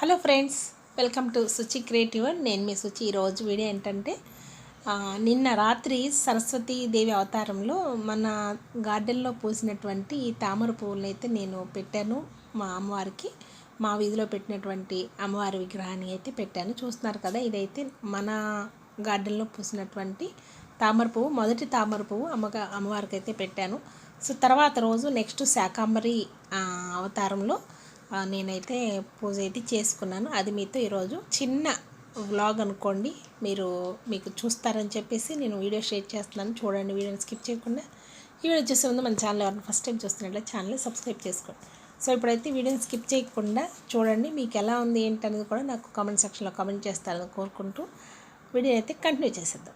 Hello friends welcome to Suchi creative. నేను మీ సుచి. ఈరోజు వీడియో ఏంటంటే నిన్న రాత్రి సరస్వతీ దేవి అవతారంలో మన గార్డెన్లో పూసినటువంటి ఈ తామర పువ్వులను అయితే నేను పెట్టాను మా అమ్మవారికి. మా వీధిలో పెట్టినటువంటి అమ్మవారి విగ్రహాన్ని అయితే పెట్టాను. చూస్తున్నారు కదా ఇదైతే మన గార్డెన్లో పూసినటువంటి తామర పువ్వు మొదటి తామర పువ్వు అమ్మగా అమ్మవారికి అయితే పెట్టాను. సో తర్వాత రోజు నెక్స్ట్ శాకాంబరి అవతారంలో నేనైతే పూజ అయితే చేసుకున్నాను. అది మీతో ఈరోజు చిన్న వ్లాగ్ అనుకోండి. మీరు మీకు చూస్తారని చెప్పేసి నేను వీడియో షేర్ చేస్తున్నాను. చూడండి వీడియోని స్కిప్ చేయకుండా. ఈ వీడియో చూసే ముందు మన ఛానల్ ఎవరైనా ఫస్ట్ టైం చూస్తున్నట్లే ఛానల్ సబ్స్క్రైబ్ చేసుకోండి. సో ఇప్పుడైతే వీడియోని స్కిప్ చేయకుండా చూడండి మీకు ఎలా ఉంది ఏంటనేది కూడా నాకు కామెంట్ సెక్షన్లో కామెంట్ చేస్తారని కోరుకుంటూ వీడియో అయితే కంటిన్యూ చేసేద్దాం.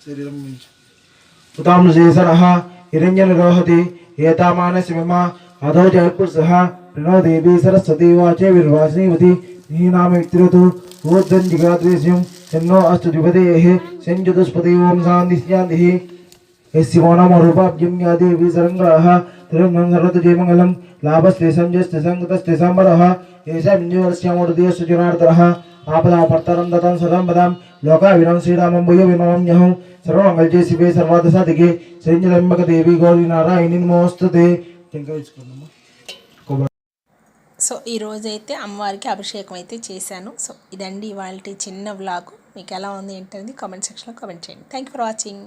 శరీరం నుంచి. ఉతాంశేసరః హిరణ్యనిరోహతి ఏతామానసిమమ అధో జయపురుషः ప్రణో దేవీ సరస్వతి వాచే విర్వాసినీవతి నీనామ విత్రతు ఊర్ధం జిగాద్వేశ్యం ఎన్నో అస్తు ద్విపదేః సంజతుస్పతి ఓం శాంతి శాంతిః యస్య నమో రూపాభ్యం యా దేవీ సరంగాః జయమంగళం లాభస్తే సంజస్తే సంగతస్తే సంబరః ఏషా మింజవరస్యామోదయస్సు జనార్దరః ఆపదాపర్తరం దతం సదం వదాం లోకావినం శ్రీరామం భూయ వినోమ్యహం సర్వమంగళ శివే సర్వాదసాదికే శ్రీంజలంబక దేవి గౌరీ నారాయణి నమోస్తుతే ఇంకా ఇచ్చుకున్నాము సో ఈరోజైతే అమ్మవారికి అభిషేకం అయితే చేశాను. సో ఇదండి ఇవాళ చిన్న వ్లాగ్. మీకు ఎలా ఉంది ఏంటనేది కామెంట్ సెక్షన్లో కామెంట్ చేయండి. Thank you for watching